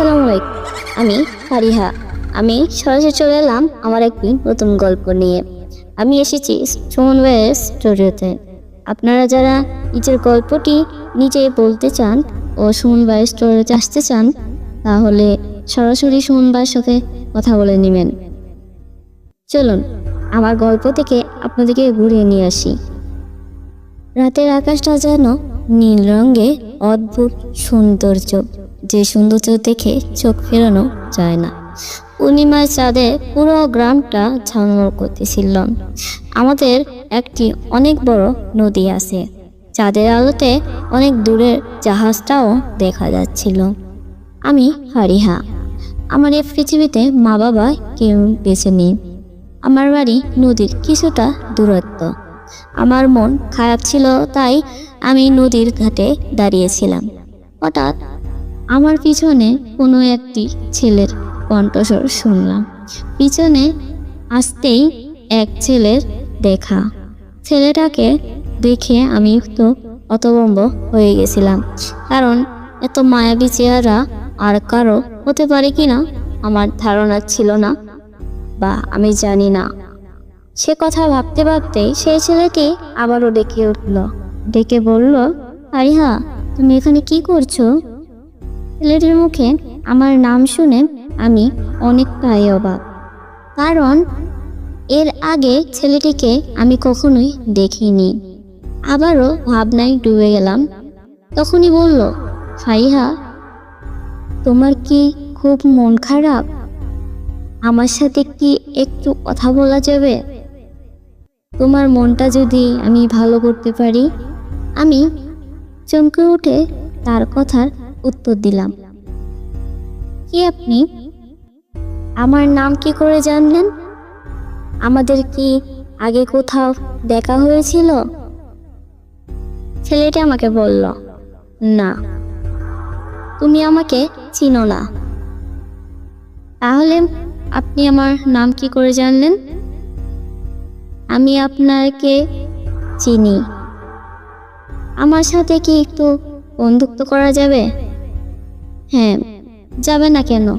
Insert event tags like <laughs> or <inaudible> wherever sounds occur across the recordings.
আসসালামু আলাইকুম। আমি ফারিহা। আমি সরাসরি চলে এলাম আমার একটি নতুন গল্প নিয়ে। আমি এসেছি সুমন ভাইয়ের স্টুডিওতে। আপনারা যারা নিজের গল্পটি নিজে বলতে চান ও সুমন ভাইয়ের স্টোরিতে আসতে চান, তাহলে সরাসরি সুমন ভাইয়ের সাথে কথা বলে নেবেন। চলুন, আমার গল্প থেকে আপনাদেরকে ঘুরিয়ে নিয়ে আসি। রাতের আকাশটা যেন নীল রঙে অদ্ভুত সৌন্দর্য। যে সৌন্দর্য দেখে চোখ ফেরানো যায় না। পূর্ণিমার চাঁদে পুরো গ্রামটা ঝলমল করতেছিল। আমাদের একটি অনেক বড় নদী আছে। চাঁদের আলোতে অনেক দূরের জাহাজটাও দেখা যাচ্ছিল। আমি হারিহা। আমার এই পৃথিবীতে মা বাবা কেউ বেছে নেই। আমার বাড়ি নদীর কিছুটা দূরত্ব। আমার মন খারাপ ছিল, তাই আমি নদীর ঘাটে দাঁড়িয়েছিলাম। হঠাৎ আমার পিছনে কোনো একটি ছেলের কণ্ঠস্বর শুনলাম। পিছনে আসতেই এক ছেলের দেখা। ছেলেটাকে দেখে আমি একটু অতবম্ব হয়ে গেছিলাম। কারণ এত মায়াবী চেহারা আর কারও হতে পারে কি না আমার ধারণা ছিল না বা আমি জানি না। সে কথা ভাবতে ভাবতে সেই ছেলেটি আবারও ডেকে উঠল। ডেকে বলল, আরিহা, তুমি এখানে কি করছ? ছেলেটির মুখে আমার নাম শুনে আমি অনেকটাই অবাক। কারণ এর আগে ছেলেটিকে আমি কখনোই দেখিনি। আবারও ভাবনায় ডুবে গেলাম। তখনই বলল ফারিহা তোমার কি খুব মন খারাপ? আমার সাথে কি একটু কথা বলা যাবে? তোমার মনটা যদি আমি ভালো করতে পারি? আমি চমকে উঠে তার কথার উত্তর দিলাম। কি আপনি? আমার নাম কি করে জানলেন? আমাদের কি আগে কোথাও দেখা হয়েছিল? ছেলেটি আমাকে বলল, না, তুমি আমাকে চিনো না। তাহলে আপনি আমার নাম কি করে জানলেন? আমি আপনাকে চিনি। আমার সাথে কি একটু বন্ধুত্ব করা যাবে? হ্যাঁ যাবে না কেন?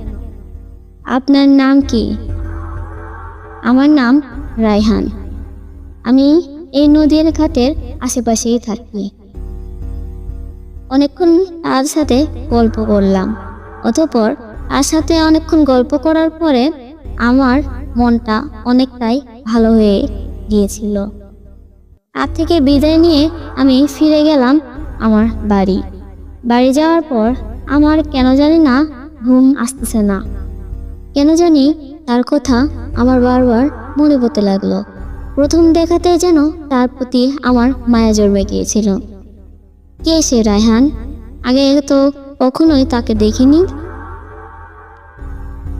আপনার নাম কি? আমার নাম রায়হান। আমি এই নদীর ঘাটের আশেপাশেই থাকি। অনেকক্ষণ তার সাথে গল্প করলাম। অতপর তার সাথে অনেকক্ষণ গল্প করার পরে আমার মনটা অনেকটাই ভালো হয়ে গিয়েছিল। তার থেকে বিদায় নিয়ে আমি ফিরে গেলাম আমার বাড়ি। বাড়ি যাওয়ার পর আমার কেন জানি না ঘুম আসতেছে না। কেন জানি তার কথা আমার বারবার মনে পড়তে লাগল। প্রথম দেখাতে যেন তার প্রতি আমার মায়া জন্মে গিয়েছিল। কে সে রায়হান? আগে তো কখনোই তাকে দেখিনি।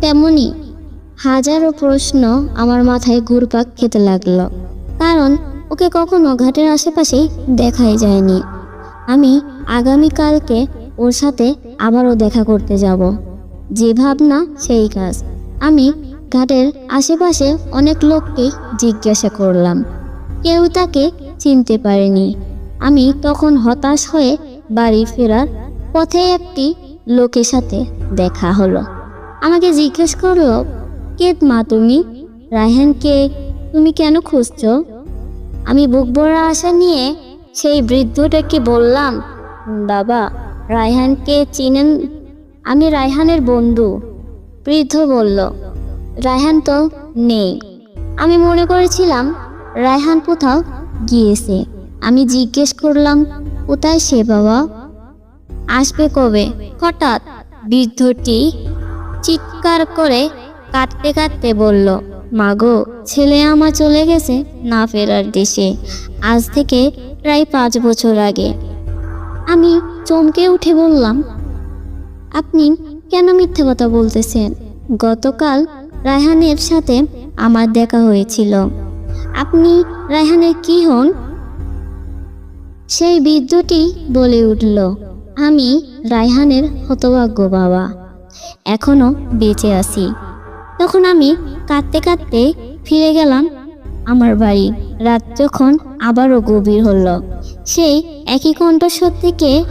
তেমনি হাজারো প্রশ্ন আমার মাথায় ঘুরপাক খেতে লাগল। কারণ ওকে কখনো ঘাটের আশেপাশে দেখাই যায়নি। আমি আগামীকালকে ওর সাথে আবারও দেখা করতে যাব। যে ভাবনা, সেই কাজ। আমি ঘাটের আশেপাশে অনেক লোককে জিজ্ঞাসা করলাম। কেউ তাকে চিনতে পারেনি। আমি তখন হতাশ হয়ে বাড়ি ফেরার পথে একটি লোকের সাথে দেখা হলো। আমাকে জিজ্ঞেস করল, কে মা তুমি? রায়হানকে তুমি কেন খুঁজছো? আমি বুক ভরা আশা নিয়ে সেই বৃদ্ধটাকে বললাম, বাবা রায়হানকে চিনেন, আমি রায়হানের বন্ধু। বৃদ্ধ বলল, রায়হান তো নেই। আমি মনে করেছিলাম, রায়হান কোথাও গিয়েছে। আমি জিজ্ঞেস করলাম, কোথায় সে বাবা? আসবে কবে? হঠাৎ বৃদ্ধটি চিৎকার করে কাঁদতে কাঁদতে বলল, মাগো, ছেলে আমার চলে গেছে না ফেরার দেশে। আজ থেকে প্রায় পাঁচ বছর আগে। আমি চমকে উঠে বললাম, আপনি কেন মিথ্যে কথা বলতেছেন? গতকাল রায়হানের সাথে আমার দেখা হয়েছিল। আপনি রায়হানের কি হন? সেই বৃদ্ধটি বলে উঠল, আমি রায়হানের হতভাগ্য বাবা। এখনও বেঁচে আছি। তখন আমি কাঁদতে কাঁদতে ফিরে গেলাম আমার বাড়ি। রাত যখন আবারও গভীর হলো সেই একই কণ্ঠস্বর থেকে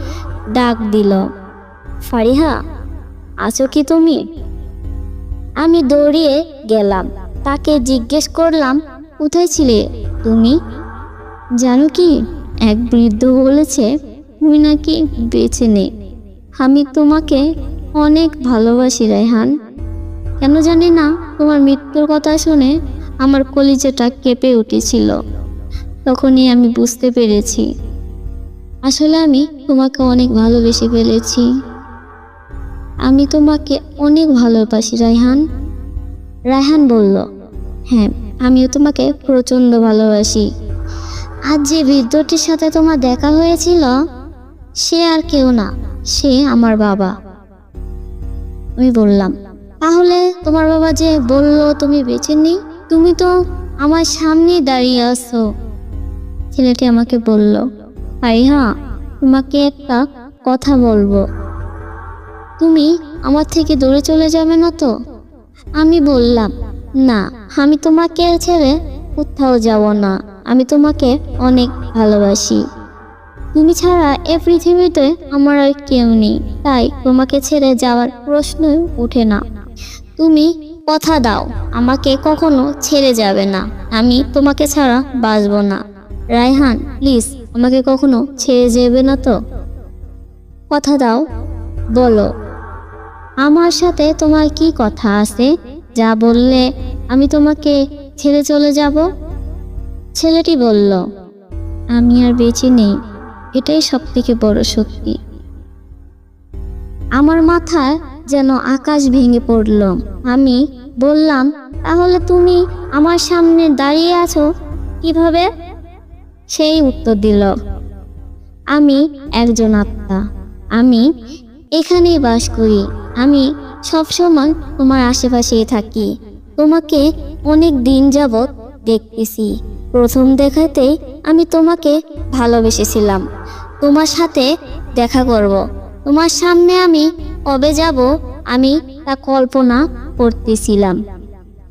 ডাক দিল, ফারিহা, আছো কি তুমি? আমি দৌড়িয়ে গেলাম। তাকে জিজ্ঞেস করলাম, কোথায় ছিলে তুমি? জানো কি, এক বৃদ্ধ বলেছে তুমি নাকি বেছে নেই। আমি তোমাকে অনেক ভালোবাসি, রায়হান। কেন জানি না, তোমার মৃত্যুর কথা শুনে আমার কলিজাটা কেঁপে উঠেছিল। তখনই আমি বুঝতে পেরেছি। আসলে আমি তোমাকে অনেক ভালোবেসে ফেলেছি। আমি তোমাকে অনেক ভালোবাসি, রায়হান। রায়হান বলল হ্যাঁ আমিও তোমাকে প্রচণ্ড ভালোবাসি। আজ যে বৃদ্ধটির সাথে তোমার দেখা হয়েছিল, সে আর কেউ না, সে আমার বাবা। আমি বললাম, তাহলে তোমার বাবা যে বলল, তুমি বেঁচে নেই, তুমি তো আমার সামনে দাঁড়িয়ে আছো। ছেলেটি আমাকে বলল হ্যাঁ তোমাকে একটা কথা বলব। তুমি আমার থেকে দূরে চলে যাবে না তো? আমি বললাম, না, আমি তোমাকে ছেড়ে কোথাও যাব না। আমি তোমাকে অনেক ভালোবাসি। তুমি ছাড়া এ পৃথিবীতে আমার আর কেউ নেই, তাই তোমাকে ছেড়ে যাওয়ার প্রশ্নই ওঠে না। তুমি কথা দাও, আমাকে কখনো ছেড়ে যাবে না। আমি তোমাকে ছাড়া বাঁচব না। রায়হান, প্লিজ, আমাকে কখনো ছেড়ে যাবে না তো। কথা দাও, বলো। আমার সাথে তোমার কি কথা আছে? যা বললে আমি তোমাকে ছেড়ে চলে যাব? ছেলেটি বলল, আমি আর বেঁচে নেই, এটাই সব থেকে বড় সত্যি আমার মাথায় যেন আকাশ ভেঙে পড়ল। আমি বললাম, তাহলে তুমি আমার সামনে দাঁড়িয়ে আছো কীভাবে? সেই উত্তর দিল, আমি একজন আত্মা। আমি এখানেই বাস করি। আমি সবসময় তোমার আশেপাশেই থাকি। তোমাকে অনেক দিন যাবৎ দেখতেছি। প্রথম দেখাতেই আমি তোমাকে ভালোবেসেছিলাম। তোমার সাথে দেখা করব। তোমার সামনে আমি কবে যাব আমি তা কল্পনা করতেছিলাম।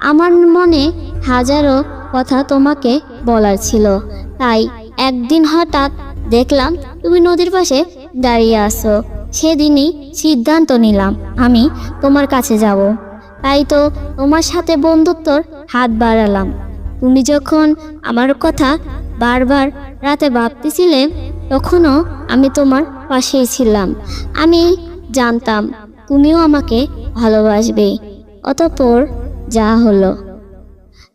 আমার মনে হাজারো কথা তোমাকে বলার ছিল। তাই একদিন হঠাৎ দেখলাম তুমি নদীর পাশে দাঁড়িয়ে আসো সেদিনই সিদ্ধান্ত নিলাম আমি তোমার কাছে যাব। তাই তো তোমার সাথে বন্ধুত্বর হাত বাড়ালাম। তুমি যখন আমার কথা বারবার রাতে ভাবতেছিলে, তখনও আমি তোমার পাশেই ছিলাম। আমি জানতাম তুমিও আমাকে ভালোবাসবে। অতঃপর যা হলো।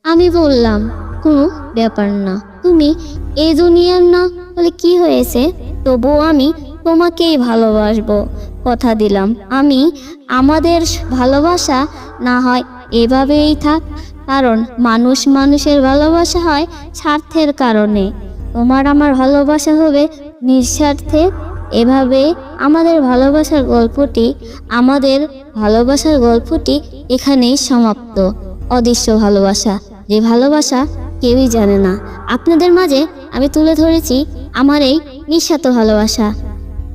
আমি বললাম কোনো ব্যাপার না। তুমি এই দুনিয়ার না বলে কি হয়েছে? তবুও আমি তোমাকেই ভালোবাসবো। কথা দিলাম। আমি, আমাদের ভালোবাসা না হয় এভাবেই থাক। কারণ মানুষ মানুষের ভালোবাসা হয় স্বার্থের কারণে। তোমার আমার ভালোবাসা হবে নিঃস্বার্থে। এভাবে আমাদের ভালোবাসার গল্পটি, আমাদের ভালোবাসার গল্পটি এখানেই সমাপ্ত। অদৃশ্য ভালোবাসা। যে ভালোবাসা কেউই জানে না। আপনাদের মাঝে আমি তুলে ধরেছি আমার এই নিঃস্বার্থ ভালোবাসা।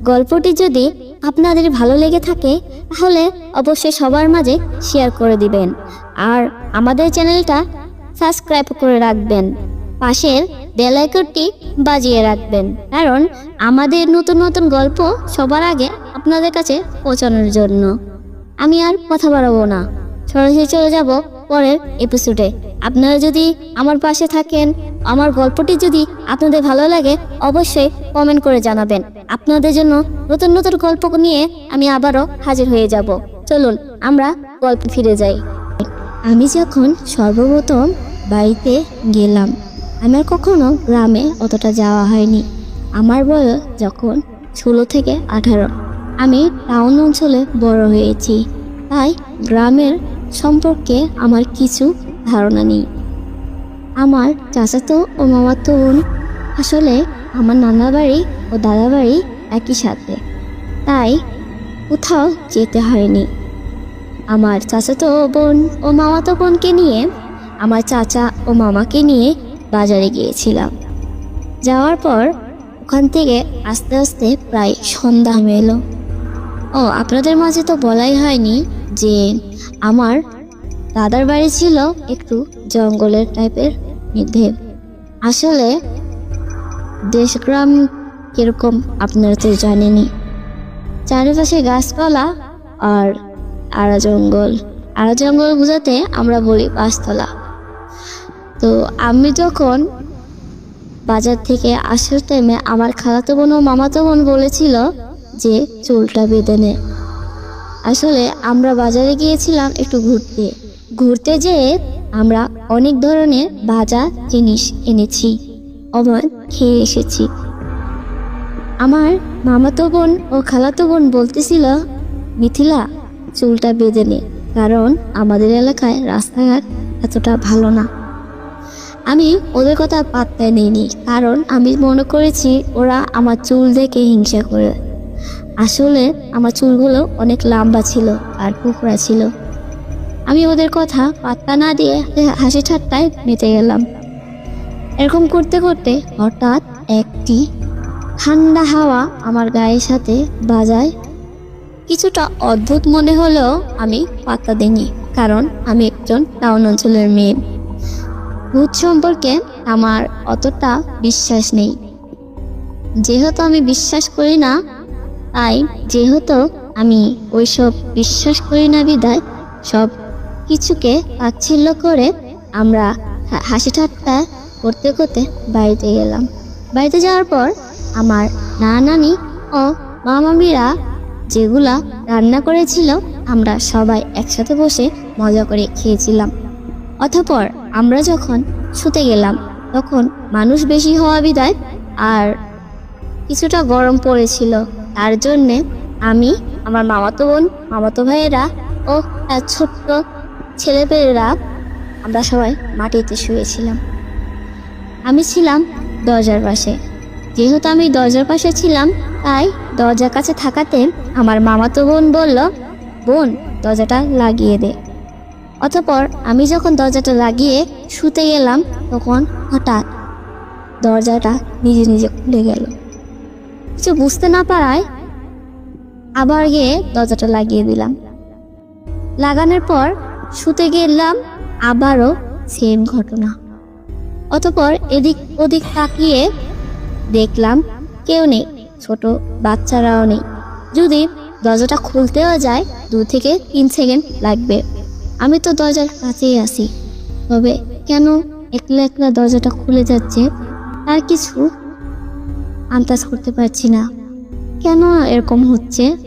গল্পটি যদি আপনাদের ভালো লেগে থাকে, তাহলে অবশ্যই সবার মাঝে শেয়ার করে দিবেন। আর আমাদের চ্যানেলটা সাবস্ক্রাইব করে রাখবেন। পাশের বেল আইকনটি বাজিয়ে রাখবেন। কারণ আমাদের নতুন নতুন গল্প সবার আগে আপনাদের কাছে পৌঁছানোর জন্য। আমি আর কথা বাড়াবো না। সরাসরি চলে যাব পরের এপিসোডে আপনারা যদি আমার পাশে থাকেন, আমার গল্পটি যদি আপনাদের ভালো লাগে, অবশ্যই কমেন্ট করে জানাবেন। আপনাদের জন্য নতুন নতুন গল্প নিয়ে আমি আবারও হাজির হয়ে যাব। চলুন, আমরা গল্প ফিরে যাই। আমি যখন সর্বপ্রথম বাড়িতে গেলাম, আমার কখনো গ্রামে অতটা যাওয়া হয়নি। আমার বয়স যখন ষোলো থেকে আঠারো। আমি টাউন অঞ্চলে বড় হয়েছি। তাই গ্রামের সম্পর্কে আমার কিছু ধারণা নেই। আমার চাচাতো ও মামাতো বোন আসলে আমার নানা বাড়ি ও দাদা বাড়ি একই সাথে। তাই কোথাও যেতে হয়নি। আমার চাচাতো বোন ও মামাতো বোনকে নিয়ে আমার চাচা ও মামাকে নিয়ে বাজারে গিয়েছিলাম। যাওয়ার পর ওখান থেকে আস্তে আস্তে প্রায় সন্ধ্যা হয়ে এলো ও, আপনাদের মাঝে তো বলাই হয়নি যে আমার দাদার বাড়ি ছিল একটু জঙ্গলের টাইপের মধ্যে। আসলে দেশগ্রাম কীরকম আপনারা তো জানেনই। চারিপাশে গাছপালা আর আড়া জঙ্গল। আড়া জঙ্গল বোঝাতে আমরা বলি পাঁচতলা। তো আমি যখন বাজার থেকে আসার টাইমে আমার খালাতো বোন ও মামাতো বোন বলেছিল যে চুলটা বেঁধে নে। আসলে আমরা বাজারে গিয়েছিলাম একটু ঘুরতে। ঘুরতে যেয়ে আমরা অনেক ধরনের ভাজা জিনিস এনেছি আবার খেয়ে এসেছি। আমার মামাতো বোন ও খালাতো বোন বলতেছিল, মিথিলা, চুলটা বেঁধে নে, কারণ আমাদের এলাকায় রাস্তাঘাট এতটা ভালো না। আমি ওদের কথা পাত্তায় নিইনি কারণ আমি মনে করেছি ওরা আমার চুল দেখে হিংসা করে। আসলে আমার চুলগুলো অনেক লম্বা ছিল আর কুকড়া ছিল। আমি ওদের কথা পাত্তা না দিয়ে হাসি ঠাট্টায় মেতে গেলাম। এরকম করতে করতে হঠাৎ একটি ঠান্ডা হাওয়া আমার গায়ের সাথে বাজায়। কিছুটা অদ্ভুত মনে হলেও আমি পাত্তা দিইনি, কারণ আমি একজন টাউন অঞ্চলের মেয়ে। ভূত সম্পর্কে আমার অতটা বিশ্বাস নেই। যেহেতু আমি বিশ্বাস করি না তাই যেহেতু আমি ওইসব বিশ্বাস করি না বিদায়, সব কিছুকে তাচ্ছিল্য করে আমরা হাসি ঠাট্টা করতে করতে বাড়িতে গেলাম। বাড়িতে যাওয়ার পর আমার না নানি ও মামামিরা যেগুলা রান্না করেছিল, আমরা সবাই একসাথে বসে মজা করে খেয়েছিলাম। অতঃপর আমরা যখন শুতে গেলাম, তখন মানুষ বেশি হওয়া বিদায় আর কিছুটা গরম পড়েছিল। তার জন্যে আমি, আমার মামাতো বোন, মামাতো ভাইয়েরা ও ছোট্ট ছেলেপেলেরা আমরা সবাই মাটিতে শুয়েছিলাম। আমি ছিলাম দরজার পাশে। যেহেতু আমি দরজার পাশে ছিলাম, তাই দরজার কাছে থাকাতে আমার মামাতো বোন বলল, বোন, দরজাটা লাগিয়ে দে। অতপর আমি যখন দরজাটা লাগিয়ে শুতে গেলাম, তখন হঠাৎ দরজাটা নিজে নিজে খুলে গেল। কিছু বুঝতে না পারায় আবার গিয়ে দরজাটা লাগিয়ে দিলাম। লাগানোর পর শুতে গেলাম আবারও সেম ঘটনা। অতপর এদিক ওদিক তাকিয়ে দেখলাম কেউ নেই, ছোট বাচ্চারাও নেই। যদি দরজাটা খুলতেও যায়, দু থেকে তিন সেকেন্ড লাগবে। আমি তো দরজার কাছেই আছি। তবে কেন একলা একলা দরজাটা খুলে যাচ্ছে, তার কিছু আন্দাজ করতে পারছি না। কেন এরকম হচ্ছে?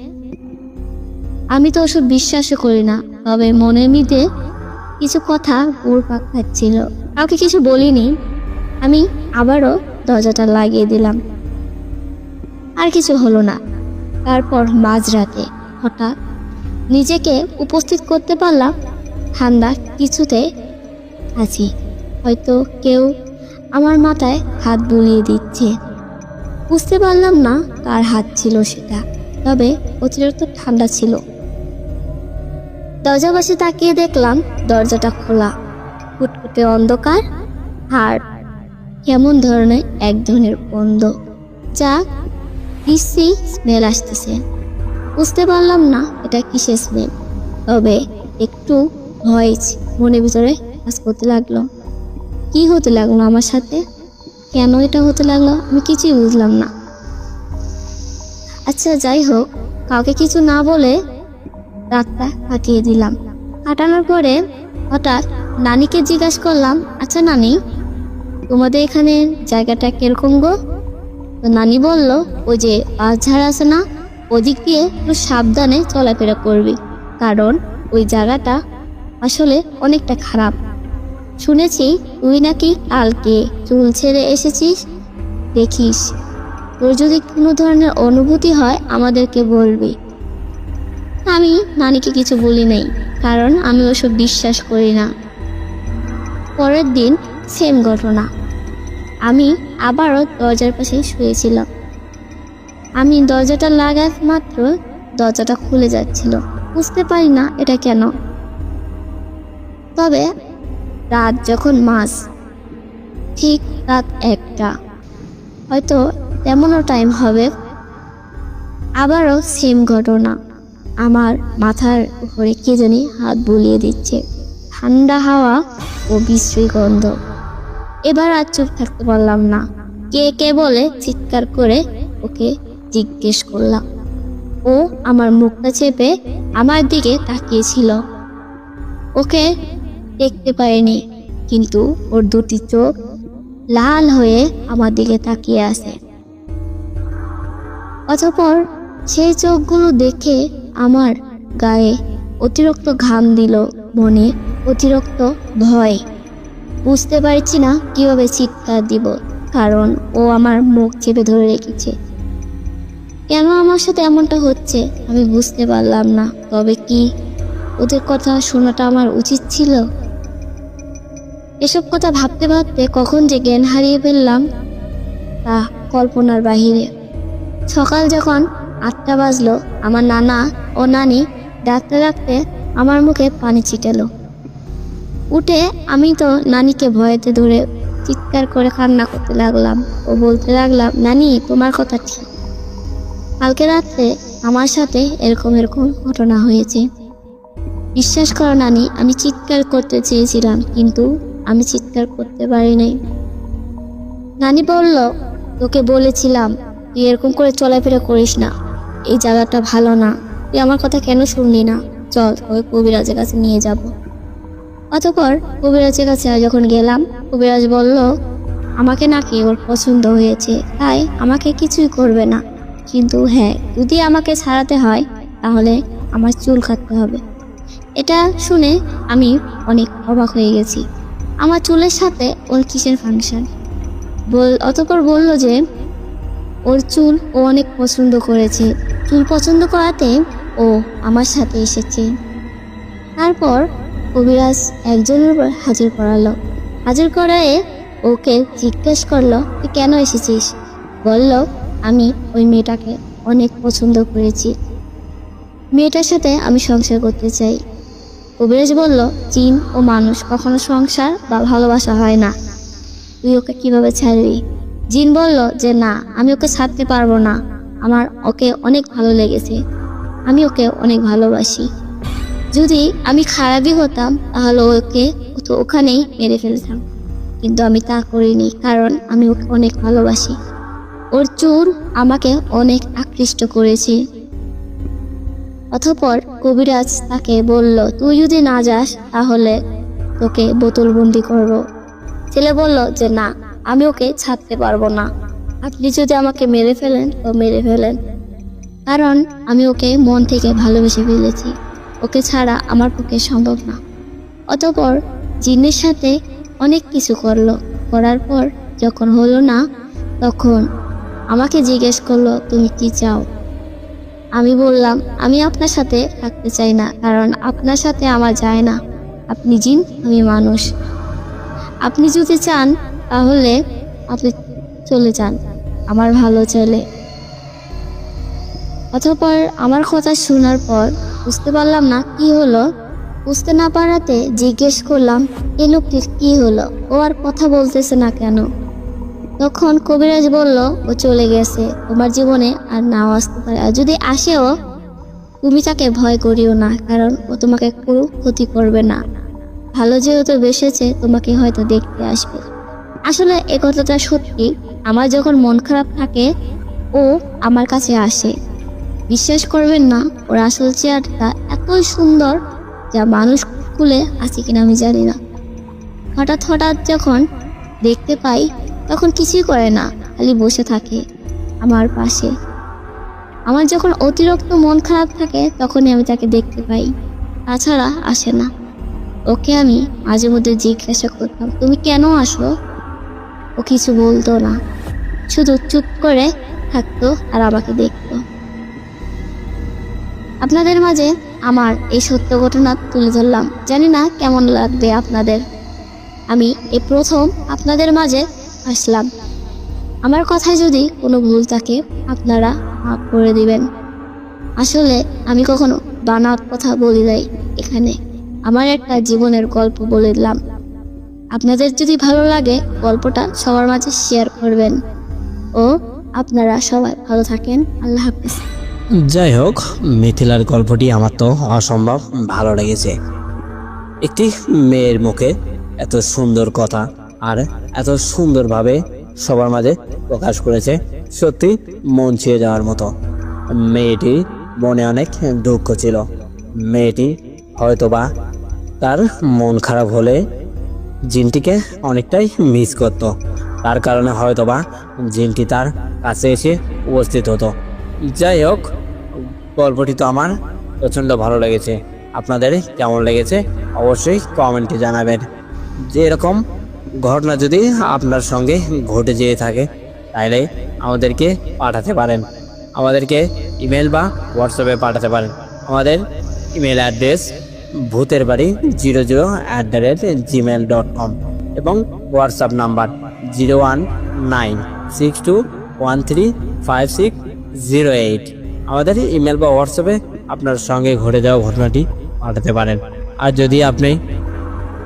আমি তো ওসব বিশ্বাসও করি না, তবে মনের মিতে কিছু কথা ঘুরপাক খাচ্ছিল। কাউকে কিছু বলিনি। আমি আবারও দরজাটা লাগিয়ে দিলাম। আর কিছু হলো না। তারপর মাঝরাতে হঠাৎ নিজেকে উপস্থিত করতে পারলাম, ঠান্ডা কিছুতে আছি। হয়তো কেউ আমার মাথায় হাত বুলিয়ে দিচ্ছে। বুঝতে পারলাম না কার হাত ছিল সেটা, তবে অতিরিক্ত ঠান্ডা ছিল। দরজা পাশে তাকিয়ে দেখলাম দরজাটা খোলা ফুটফুটে অন্ধকার আর কেমন ধরনের এক ধরনের গন্ধ, যা বিশ্রী স্মেল আসতেছে। বুঝতে পারলাম না এটা কিসের স্মেল তবে একটু ভয় মনের ভিতরে কাজ করতে লাগল। কি হতে লাগল আমার সাথে? কেন এটা হতে লাগল? আমি কিছুই বুঝলাম না। আচ্ছা যাই হোক, কাউকে কিছু না বলে রাতটা কাটিয়ে দিলাম। কাটানোর পরে হঠাৎ নানিকে জিজ্ঞাসা করলাম আচ্ছা নানি, তোমাদের এখানে জায়গাটা কীরকম গো? তো নানি বলল, ওই যে বাঁশঝাড় আছে না, ওদিক দিয়ে একটু সাবধানে চলাফেরা করবি। কারণ ওই জায়গাটা আসলে অনেকটা খারাপ। শুনেছি তুই নাকি কালকে চুল ছেড়ে এসেছিস, দেখিস। তোর যদি কোনো ধরনের অনুভূতি হয়, আমাদেরকে বলবি। আমি নানিকে কিছু বলি নাই, কারণ আমি ওসব বিশ্বাস করি না। পরের দিন সেম ঘটনা। আমি আবারও দরজার পাশে শুয়েছিলাম। আমি দরজাটা লাগা মাত্র দরজাটা খুলে যাচ্ছিল। বুঝতে পারি না এটা কেন। তবে রাত যখন মাস, ঠিক রাত একটা। হয়তো তেমনও টাইম হবে। আবারও সেম ঘটনা। আমার মাথার উপরে কে জানি হাত বুলিয়ে দিচ্ছে। ঠান্ডা হাওয়া ও বিশ্রী গন্ধ। এবার আর চুপ থাকতে পারলাম না। কে কে বলে চিৎকার করে ওকে জিজ্ঞেস করলাম। ও আমার মুখটা চেপে আমার দিকে তাকিয়েছিল। ওকে দেখতে পাইনি, কিন্তু ওর দুটি চোখ লাল হয়ে আমার দিকে তাকিয়ে আছে। অতঃপর সেই চোখগুলো দেখে আমার গায়ে অতিরিক্ত ঘাম দিল, মনে অতিরিক্ত ভয়। বুঝতে পারছি না কীভাবে চিৎকার দিব, কারণ ও আমার মুখ চেপে ধরে রেখেছে। কেন আমার সাথে এমনটা হচ্ছে, আমি বুঝতে পারলাম না, তবে কি ওদের কথা শোনাটা আমার উচিত ছিল? এসব কথা ভাবতে ভাবতে কখন যে জ্ঞান হারিয়ে ফেললাম তা কল্পনার বাহিরে। সকাল যখন আটটা বাজলো, আমার নানা ও নানি ডাকতে ডাকতে আমার মুখে পানি ছিটালো। উঠে আমি তো নানিকে ভয়েতে ধরে চিৎকার করে কান্না করতে লাগলাম ও বলতে লাগলাম, নানি, তোমার কথা ঠিক। কালকে রাত্রে আমার সাথে এরকম এরকম ঘটনা হয়েছে। বিশ্বাস করো নানি, আমি চিৎকার করতে চেয়েছিলাম, কিন্তু আমি চিৎকার করতে পারি নাই। নানি বলল, তোকে বলেছিলাম, তুই এরকম করে চলাফেরা করিস না। এই জায়গাটা ভালো না। তুই আমার কথা কেন শুনলি না? চল ওই কবিরাজের কাছে নিয়ে যাব। অতপর কবিরাজের কাছে যখন গেলাম, কবিরাজ বলল, আমাকে নাকি ওর পছন্দ হয়েছে, তাই আমাকে কিছুই করবে না। কিন্তু হ্যাঁ যদি আমাকে ছাড়াতে হয়, তাহলে আমার চুল কাটতে হবে। এটা শুনে আমি অনেক অবাক হয়ে গেছি। আমার চুলের সাথে ওর কিসের ফাংশন? বল, অতপর বলল যে, ওর চুল ও অনেক পছন্দ করেছে। চুল পছন্দ করাতে ও আমার সাথে এসেছে। তারপর কবিরাজ একজনের উপর হাজির করালো। হাজির করায় ওকে জিজ্ঞেস করল, তুই কেন এসেছিস? বলল, আমি ওই মেয়েটাকে অনেক পছন্দ করেছি। মেয়েটার সাথে আমি সংসার করতে চাই। কবিরাজ বলল, জিন ও মানুষ কখনো সংসার বা ভালোবাসা হয় না। তুই ওকে কীভাবে ছাড়বি? জিন বলল, যে না, আমি ওকে ছাড়তে পারব না। আমার ওকে অনেক ভালো লেগেছে। আমি ওকে অনেক ভালোবাসি। যদি আমি খারাপই হতাম, তাহলে ওকে তো ওখানেই মেরে ফেলতাম। কিন্তু আমি তা করিনি, কারণ আমি ওকে অনেক ভালোবাসি। ওর চুল আমাকে অনেক আকৃষ্ট করেছে। অতঃপর কবিরাজ তাকে বলল, তুই যদি না যাস, তাহলে তোকে বোতলবন্দি করব। ছেলে বলল, যে না, আমি ওকে ছাড়তে পারব না। আপনি যদি আমাকে মেরে ফেলেন, তো মেরে ফেলেন। কারণ আমি ওকে মন থেকে ভালোবেসে ফেলেছি। ওকে ছাড়া আমার পক্ষে সম্ভব না। অতপর জিনের সাথে অনেক কিছু করল। করার পর যখন হলো না, তখন আমাকে জিজ্ঞেস করল, তুমি কি চাও? আমি বললাম, আমি আপনার সাথে থাকতে চাই না, কারণ আপনার সাথে আমার যায় না। আপনি জিন, আমি মানুষ। আপনি যদি চান, তাহলে আপনি চলে যান, আমার ভালো চলে। অতঃপর আমার কথা শোনার পর বুঝতে পারলাম না কি হলো। বুঝতে না পারাতে জিজ্ঞেস করলাম এই লোকটির কি হলো? ও আর কথা বলতেছে না কেন? তখন কবিরাজ বলল, ও চলে গেছে, তোমার জীবনে আর নাও আসতে পারে। আর যদি আসেও, তুমি তাকে ভয় করিও না, কারণ ও তোমাকে কোনো ক্ষতি করবে না। ভালো যেহেতু বেসেছে, তোমাকে হয়তো দেখতে আসবে। আসলে এ কথাটা সত্যি। আমার যখন মন খারাপ থাকে, ও আমার কাছে আসে। বিশ্বাস করবেন না, ওর আসল চেয়ারটা এতই সুন্দর যা মানুষ কুলে আছে কিনা আমি জানি না। হঠাৎ হঠাৎ যখন দেখতে পাই তখন কিছুই করে না। খালি বসে থাকে আমার পাশে। আমার যখন অতিরিক্ত মন খারাপ থাকে, তখনই আমি তাকে দেখতে পাই। তাছাড়া আসে না। ওকে আমি মাঝে মধ্যে জিজ্ঞাসা করতাম, তুমি কেন আসো ও কিছু বলতো না। শুধু চুপ করে থাকতো আর আমাকে দেখতো। আপনাদের মাঝে আমার এই সত্য ঘটনা তুলে ধরলাম। জানি না কেমন লাগবে আপনাদের। আমি এ প্রথম আপনাদের মাঝে আসলাম। আমার কথায় যদি কোনো ভুল থাকে, আপনারা মাফ করে দিবেন। আসলে আমি কখনো বানাত কথা বলি নাই। এখানে আমার একটা জীবনের গল্প বলে দিলাম। আপনাদের যদি ভালো লাগে, গল্পটা সবার মাঝে শেয়ার করবেন। ও, আপনারা সবাই ভালো থাকেন। আল্লাহ হাফিজ। যাই হোক, মিথিলার গল্পটি আমার তো অসম্ভব ভালো লেগেছে। একটি মেয়ের মুখে এত সুন্দর কথা আর এত সুন্দরভাবে সবার মাঝে প্রকাশ করেছে। সত্যি মন ছুঁয়ে যাওয়ার মতো। মেয়েটি মনে অনেক দুঃখ ছিল। মেয়েটি হয়তোবা তার মন খারাপ হলে জিনটিকে অনেকটাই মিস করত। তার কারণে হয়তোবা জিনটি তার কাছে এসে উপস্থিত হতো। যাই হোক, গল্পটি তো আমার প্রচণ্ড ভালো লেগেছে। আপনাদের কেমন লেগেছে? অবশ্যই কমেন্টে জানাবেন। যে এরকম ঘটনা যদি আপনার সঙ্গে ঘটে যেয়ে থাকে তাহলে আমাদেরকে পাঠাতে পারেন। আমাদেরকে ইমেল বা হোয়াটসঅ্যাপে পাঠাতে পারেন। আমাদের ইমেল অ্যাড্রেস ভূতের বাড়ি zero zero at the rate Gmail dot com এবং WhatsApp number zero one nine six two one three five six zero eight আমাদের ইমেল বা হোয়াটসঅ্যাপে আপনার সঙ্গে ঘটে যাওয়া ঘটনাটি পাঠাতে পারেন। আর যদি আপনি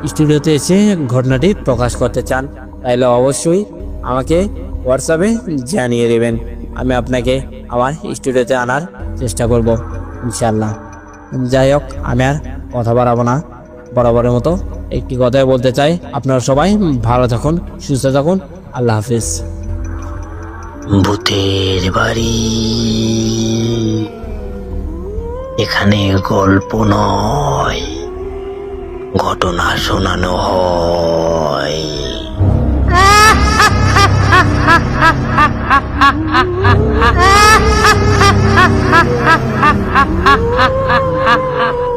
স্টুডিওতে এসে ঘটনাটি প্রকাশ করতে চান, তাহলে অবশ্যই আমাকে হোয়াটসঅ্যাপে জানিয়ে দেবেন। আমি আপনাকে আমার স্টুডিওতে আনার চেষ্টা করব ইনশাল্লাহ যাই হোক, আমি আর কথা বাড়াবো না। বরাবরের মতো একটি কথাই বলতে চাই। আপনারা সবাই ভালো থাকুন, সুস্থ থাকুন। আল্লাহ হাফিজ। ভূতের বাড়ি। এখানে গল্প নয়। ঘটনা শোনানো হয়। <laughs>